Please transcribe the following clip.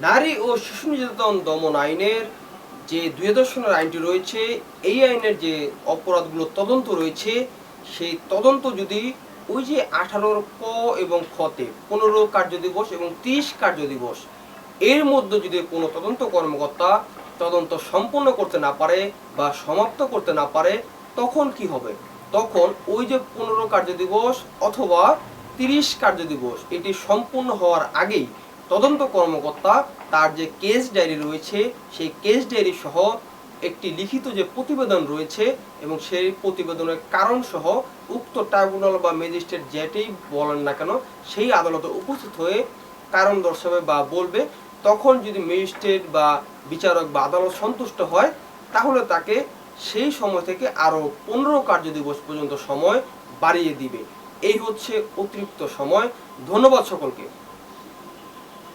নারী ও শিশু নির্যাতন দমন আইনের যে দুই হাজার আইনটি রয়েছে, এই আইনের যে অপরাধগুলো তদন্ত রয়েছে, সেই তদন্ত যদি ওই যে আঠারোর ক এবং খতে পনেরো কার্য দিবস এবং তিরিশ কার্য দিবস, এর মধ্যে যদি কোনো তদন্ত কর্মকর্তা তদন্ত সম্পূর্ণ করতে না পারে বা সমাপ্ত করতে না পারে, তখন কি হবে? তখন ওই যে পনেরো কার্য দিবস অথবা তিরিশ কার্য দিবস, এটি সম্পূর্ণ হওয়ার আগেই তদন্ত কর্মকর্তা তার যে কেস ডায়েরি রয়েছে, সেই কেস ডায়েরি সহ একটি লিখিত যে প্রতিবেদন রয়েছে এবং সেই প্রতিবেদনের কারণ সহ উক্ত ট্রাইব্যুনাল বা ম্যাজিস্ট্রেট যেটাই বলেন না কেন, সেই আদালতে উপস্থিত হয়ে কারণ দর্শাবে বা বলবে, তখন যদি ম্যাজিস্ট্রেট বা বিচারক বা আদালত সন্তুষ্ট হয়, তাহলে তাকে সেই সময় থেকে আরও পনেরো কার্য দিবস পর্যন্ত সময় বাড়িয়ে দিবে। এই হচ্ছে অতিরিক্ত সময়। ধন্যবাদ সকলকে।